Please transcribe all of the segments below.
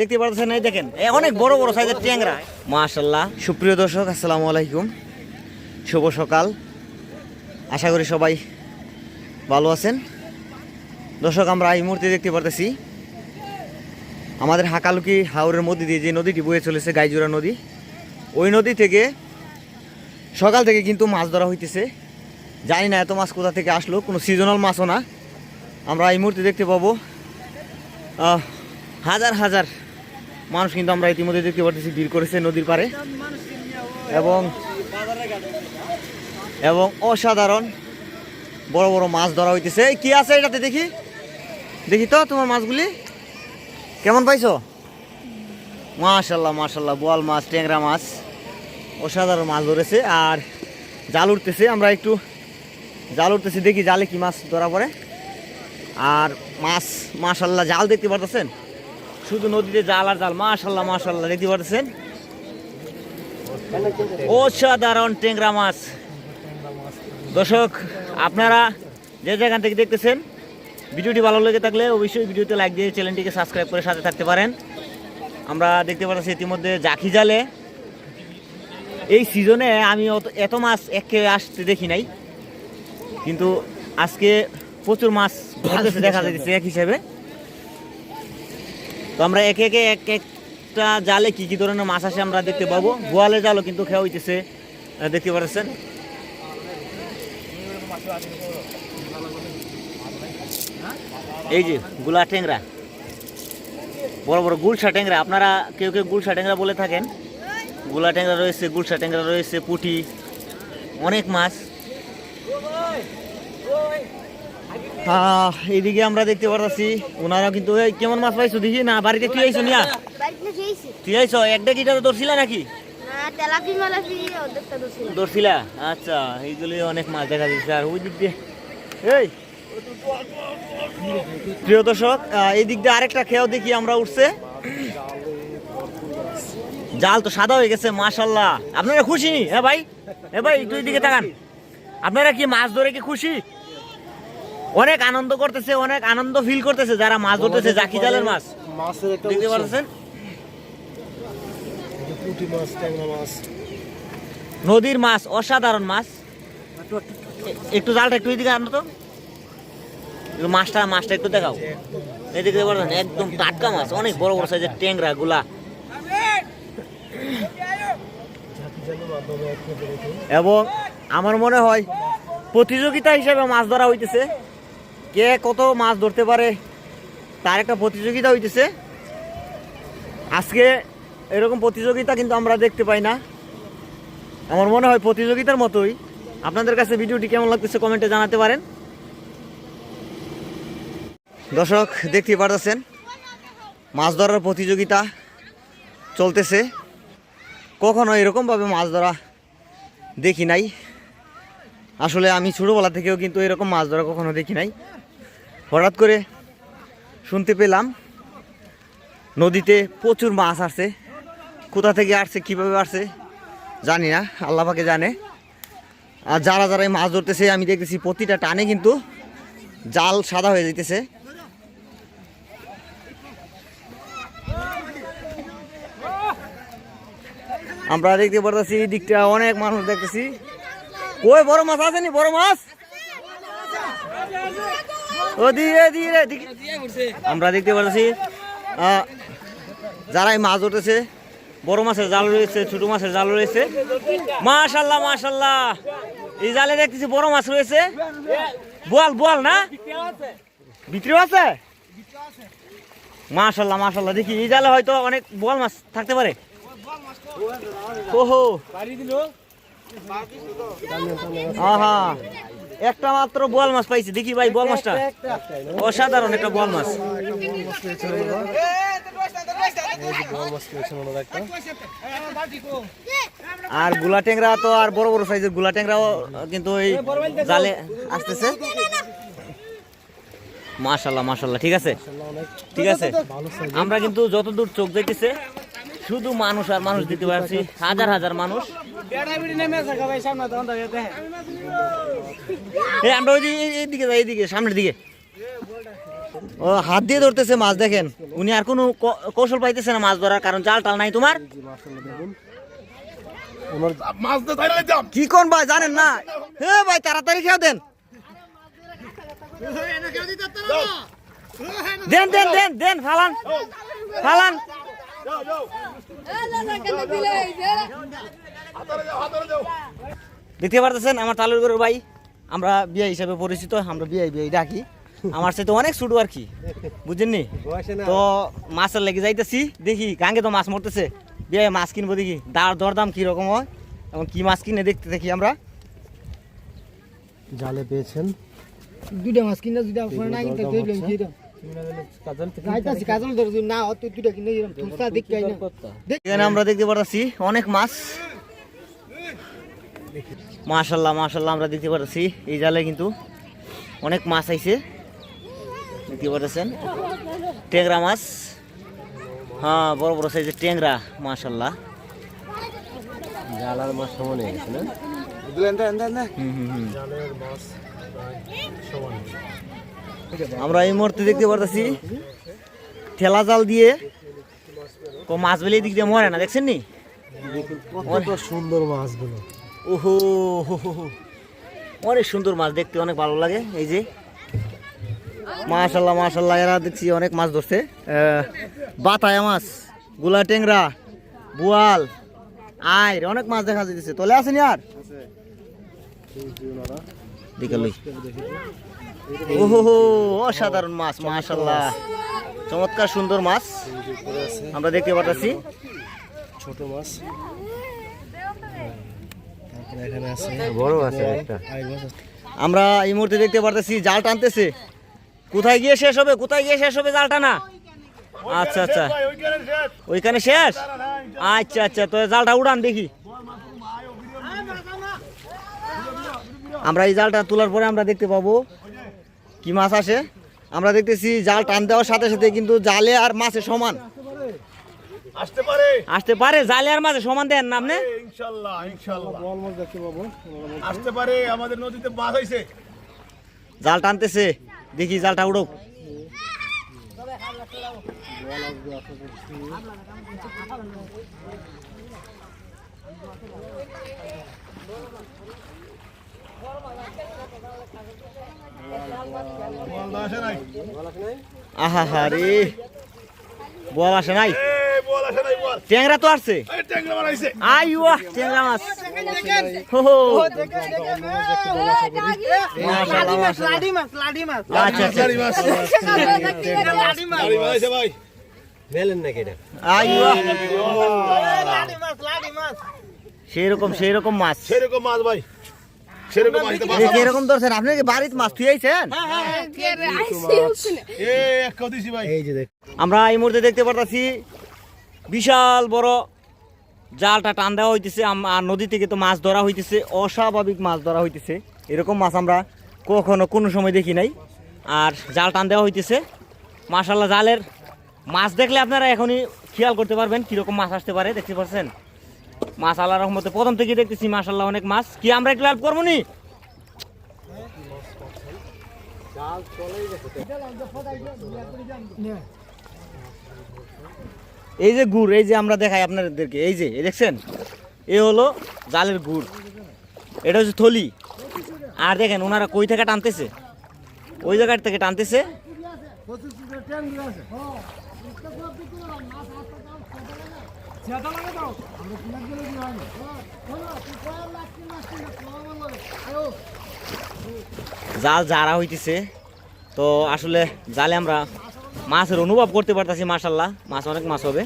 দেখতে পাচ্ছেন এই দেখেন। অনেক বড় বড় সাইজের ট্যাংরা। মাশাল্লাহ সুপ্রিয় দর্শক, আসসালামু আলাইকুম। শুভ সকাল। আশা করি সবাই ভালো আছেন। দর্শক, আমরা এই মুহূর্তে দেখতে পারতেছি, আমাদের হাকালুকি হাওরের মধ্যে দিয়ে যে নদীটি বয়ে চলেছে, গাইজুরা নদী, ওই নদী থেকে সকাল থেকে কিন্তু মাছ ধরা হইতেছে। জানি না এত মাছ কোথা থেকে আসলো, কোনো সিজনাল মাছও না। আমরা এই মুহূর্তে দেখতে পাবো হাজার হাজার মানুষ কিন্তু আমরা ইতিমধ্যে দেখতে পাচ্ছি ভিড় করেছে নদীর পাড়ে। এবং এবং অসাধারণ বড় বড় মাছ ধরা হইতেছে। কি আছে এটাতে দেখি? দেখি তো তোমার মাছগুলি। কেমন পাইছো? মাশাল্লাহ মাশাল্লাহ বোয়াল মাছ, ট্যাংরা মাছ, অসাধারণ মাছ ধরেছে। আর জাল উঠতেছে, আমরা একটু জাল উঠতেছি, দেখি জালে কি মাছ ধরা পড়ে। আর মাছ মাশাল্লাহ জাল দেখতে পারতেছেন? শুধু নদীতে জাল আর জাল। মাশাল্লাহ মাশাল্লাহ দেখতে পারতেছেন? অসাধারণ ট্যাংরা মাছ। দর্শক, আপনারা যে যেখান থেকে দেখতেছেন, ভিডিওটি ভালো লেগে থাকলে অবশ্যই ভিডিওতে লাইক দিয়ে চ্যানেলটিকে সাবস্ক্রাইব করে সাথে থাকতে পারেন। আমরা দেখতে পাচ্ছি ইতিমধ্যে জাকি জালে। এই সিজনে আমি এত মাছ একে আসতে দেখি নাই। কিন্তু আজকে প্রচুর মাছ দেখা যাচ্ছে এক হিসেবে। তো আমরা একে একে এক একটা জালে কি কি ধরনের মাছ আসে আমরা দেখতে পাবো। গোয়ালে জালও কিন্তু খেয়া হইতেছে দেখতে পাচ্ছেন এই যে গুলা ট্যাংরা বড় বড় গুলশা ট্যাংরা আপনারা কেউ কেউ গুলশা ট্যাংরা বলে থাকেন? গুলা ট্যাংরা রয়েছে, গুলশা ট্যাংরা রয়েছে, পুঁটি, অনেক মাছ। এইদিকে আমরা দেখতে পারতেছি ওনারা কিন্তু এই কেমন মাছ পাইছো? দেখি না বাড়িতে তুই আইছো নিয়া? তুই আইছো? একটা গিটার ধরছিলা নাকি? ধরছিলা। আচ্ছা এইগুলি অনেক মাছ দেখা যাচ্ছে। আর ওই দিক দিয়ে এই প্রিয় দর্শক এই দিক দিয়ে আরেকটা খেয়াও দেখি আমরা উঠছে। জাল তো সাদা হয়ে গেছে মাশাল্লাহ আপনারা খুশি? নি হ্যাঁ ভাই? হ্যাঁ ভাই তুই দিকে তাকান। আপনারা কি মাছ ধরে কি খুশি? অনেক আনন্দ করতেছে অনেক আনন্দ ফিল করতেছে যারা মাছ ধরতেছে জাকি জালের মাছ। মাছের একটা দেখতে পাচ্ছেন পুঁটি মাছ ট্যাংরা মাছ। নদীর মাছ অসাধারণ মাছ। একটু জালটা একটু এদিকে আনো তো। মাছটা মাছটা একটু দেখাও। এদিকে একদম টাটকা মাছ অনেক বড় বড় সাইজের ট্যাংরা গুলা। এবং আমার মনে হয় প্রতিযোগিতা হিসেবে মাছ ধরা হইতেছে। কে কত মাছ ধরতে পারে, তার একটা প্রতিযোগিতা হইতেছে। আজকে এরকম প্রতিযোগিতা কিন্তু আমরা দেখতে পাই না। আমার মনে হয় প্রতিযোগিতার মতোই। আপনাদের কাছে ভিডিওটি কেমন লাগতেছে কমেন্টে জানাতে পারেন। দর্শক দেখতে পারতেছেন, মাছ ধরার প্রতিযোগিতা চলতেছে। কখনো এরকমভাবে মাছ ধরা দেখি নাই। আসলে আমি ছোটোবেলা থেকেও কিন্তু এরকম মাছ ধরা কখনো দেখি নাই। হঠাৎ করে শুনতে পেলাম নদীতে প্রচুর মাছ আসছে। কোথা থেকে আসছে, কীভাবে আসছে, জানি না, আল্লাহ পাকে জানে। আর যারা যারা মাছ ধরতেছে, আমি দেখতেছি প্রতিটা টানে কিন্তু জাল সাদা হয়ে যেতেছে আমরা দেখতে পারতেছি এই দিকটা অনেক মানুষ দেখতেছি। কই, বড় মাছ আসেনি, বড় মাছ? আমরা দেখতে পারতেছি আহ, যারা এই মাছ ধরতেছে বড় মাছের জাল রয়েছে ছোট মাছের জাল রয়েছে। মাশাল্লাহ মাশাল্লাহ। এই জালে দেখতেছি বড় মাছ রয়েছে। বোয়াল বোয়াল না? বিক্রি আছে? মাশাল্লাহ মাশাল্লাহ দেখি এই জালে হয়তো অনেক বোয়াল মাছ থাকতে পারে। ওহো। আহা। একটা মাত্র বোয়াল মাছ পাইছি। দেখি ভাই বোয়াল মাছটা। অসাধারণ একটা বোয়াল মাছ। আরগুলা ট্যাংরা তো আর বড় বড় সাইজেরগুলা ট্যাংরাও কিন্তু এই জালে আসতেছে। মাশাল্লাহ মাশাল্লাহ ঠিক আছে? ঠিক আছে? আমরা কিন্তু যতদূর চোখ যাইতেছে শুধু মানুষ আর মানুষ দিতে পারছি। হাজার হাজার মানুষ। যাই সামনের দিকে। ও, হাত দিয়ে ধরতেছে মাছ, দেখেন। উনি আর কোনো কৌশল পাইতেছে না মাছ ধরার কারণ। জাল টাল নাই তোমার? কি কোন ভাই, জানেন না? হে ভাই, তাড়াতাড়ি খেয়ে দেন। দেন দেন দেন দেন, ফালান। ফালান। দেখতে পারতেছেন আমার তালুর গরুর ভাই। আমরা বিয়ে হিসাবে পরিচিত আমরা বিয়ে বিয়ে ডাকি। আমার সাথে অনেক ছোট আর কি বুঝেননি? তো মাছের লেগে যাইতেছি দেখি কাঙ্গে তো মাছ মরতেছে। বিয়ে মাছ কিনবো দেখি দার দরদাম কীরকম হয় এবং কি মাছ কিনে দেখতে দেখি আমরা। জালে পেয়েছেন। দুইটা মাছ কিনা দুইটা ফোন না কিনতে এখানে আমরা দেখতে পারতেছি অনেক মাছ। মাশাল্লাহ মাশাল্লাহ আমরা দেখতে পারতেছি এই জালে কিন্তু অনেক মাছ আইছে। দেখতে পারতেছেন? ট্যাংরা মাছ। হ্যাঁ বড় বড় সাইজের ট্যাংরা মাশাল্লাহ। জাল আর মাছ সমান হয়ে গেছে না? হুম হুম হুম। জালের মাছ সমান আমরা এই মুহূর্তে দেখতে পারতেছি ঠেলা জাল দিয়ে কো মাছ বেলে দিক দিয়ে মরে না দেখছেন নি? কত সুন্দর মাছগুলো ওহো। অনেক সুন্দর মাছ দেখতে অনেক ভালো লাগে এই যে। মাশাল্লাহ মাশাল্লাহ এরা দেখছি অনেক মাছ ধরছে। বাতায়া মাছগুলা টেংরা বুয়াল আইর অনেক মাছ দেখা যাচ্ছে তোলে আসেনি আর ওহো অসাধারণ মাছ মাশাল্লাহ চমৎকার সুন্দর মাছ। আমরা দেখতে পাচ্ছি ছোট মাছ। এখানে আছে বড় আছে একটা। আমরা এই মুহূর্তে দেখতে পারতেছি জাল টানতেছে। কোথায় গিয়ে শেষ হবে? কোথায় গিয়ে শেষ হবে জাল টানা? আচ্ছা আচ্ছা। ওইখানে শেষ? আচ্ছা আচ্ছা তো জালটা উড়ান দেখি। আমরা এই জালটা তোলার পরে আমরা দেখতে পাবো কি মাছ আসে। আমরা দেখতেছি জাল টান দেওয়ার সাথে সাথে কিন্তু জালে আর মাছে সমান। আসতে পারে। আসতে পারে জালে আর মাছে সমান দেন না আপনি? ইনশাল্লাহ ইনশাল্লাহ। বল দেখতে পাবো আসতে পারে আমাদের নদীতে মাছ হয়েছে জাল টানতেছে দেখি জালটা উড়ুক। আহা হা রে বল আসে নাই? এই বল আসে নাই বল। ট্যাংরা তো আসছে। আই ওয়া ট্যাংরা মাছ। মাশাআল্লাহ মাশাআল্লাহ আচ্ছা আচ্ছা। মাছ। সেরকম মাছ ভাই সেরকম মাছ তো দেখি এরকম ধরছেন। আপনি কি বাড়িতে মাছ থুই আইছেন এ এক কাউ দিছি ভাই। এই যে দেখ। আমরা এই মুহূর্তে দেখতে পারতাছি বিশাল বড় জালটা টান দেওয়া হইতেছে। আর নদী থেকে তো মাছ ধরা হইতেছে। অস্বাভাবিক মাছ ধরা হইতেছে। এরকম মাছ আমরা কখনো কোনো সময় দেখি নাই। আর জাল টান দেওয়া হইতেছে। মাশাল্লাহ জালের মাছ দেখলে আপনারা এখনই খেয়াল করতে পারবেন কীরকম মাছ আসতে পারে। দেখতে পাচ্ছেন? মাছ আল্লাহ রহমতে। প্রথম থেকে দেখতেছি মাশাল্লাহ অনেক মাছ। কি, আমরা একটু হেল্প করব নি? এই যে গুড়, এই যে আমরা দেখাই আপনাদেরকে। এই যে দেখছেন? এ হলো জালের গুড়। এটা হচ্ছে থলি। আর দেখেন, ওনারা কই থেকে টানতেছে? ওই জায়গার থেকে টানতেছে। জাল জারা হইতেছে। তো আসলে জালে আমরা মাছের অনুভব করতে পারতেছি মাশাল্লাহ মাছ অনেক মাছ হবে।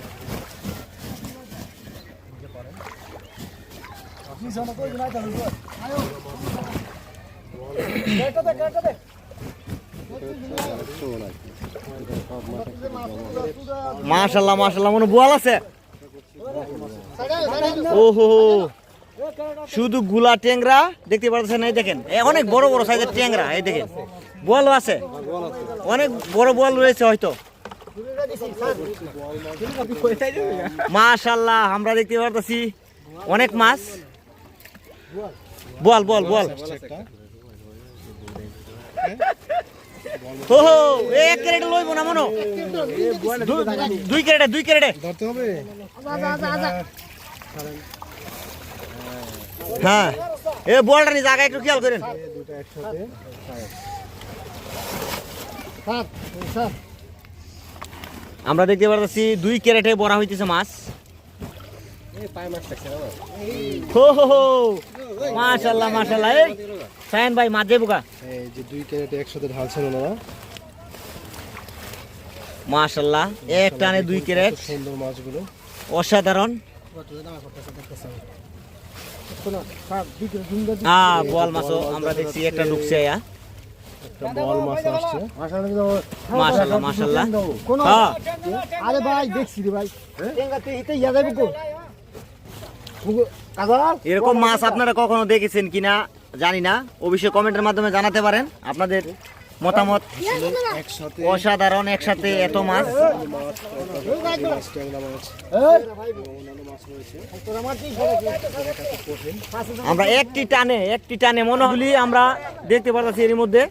মাশাল্লাহ মাশাল্লাহ মনে বোয়াল আছে। ওহো শুধু গুলা ট্যাংরা দেখতে পাচ্ছেন এই দেখেন। অনেক বড় বড় সাইজের ট্যাংরা এই দেখেন। বল আছে। অনেক বড় বল রয়েছে হয়তো। মাশাল্লাহ আমরা দেখতে পারতেছি অনেক মাছ। বল বল বল। হো এক ক্যারেটে লইব না মনো? দুই ক্যারেটে দুই ক্যারেটে। ধরতে হবে? আজা আজা আজা হ্যাঁ এ বলটা নি জায়গা একটু খেয়াল করেন। আমরা দেখতে পারতেছি দুই ক্যারেটে বড়া হইতেছে মাছ। এই পায়ে মাছ থাকছে না হো হো হো। মাশাল্লাহ মাশাল্লাহ। এই সায়ন ভাই মাছ যাইবো কা এই যে দুই ক্যারেটে একসাথে ঢালছেন ওনারা মাশাল্লাহ এক টানে দুই ক্যারেট। কত সুন্দর মাছগুলো। অসাধারণ। হ্যাঁ বল মাছও আমরা দেখছি একটা ঢুকছে আয়া একটা বল মাছ আসছে মাশাল্লাহ মাশাল্লাহ কোন হ্যাঁ আরে ভাই দেখছি রে ভাই টেঙ্গাতে হিতে ইয়া যাবে কো এরকম মাছ আপনারা কখনো দেখেছেন কিনা জানি না অবশ্যই কমেন্টের মাধ্যমে জানাতে পারেন আপনাদের মতামত অসাধারণ একসাথে এত মাছ আমরা একটি টানে একটি টানে মনে হলি আমরা দেখতে পারতেছি এর মধ্যে।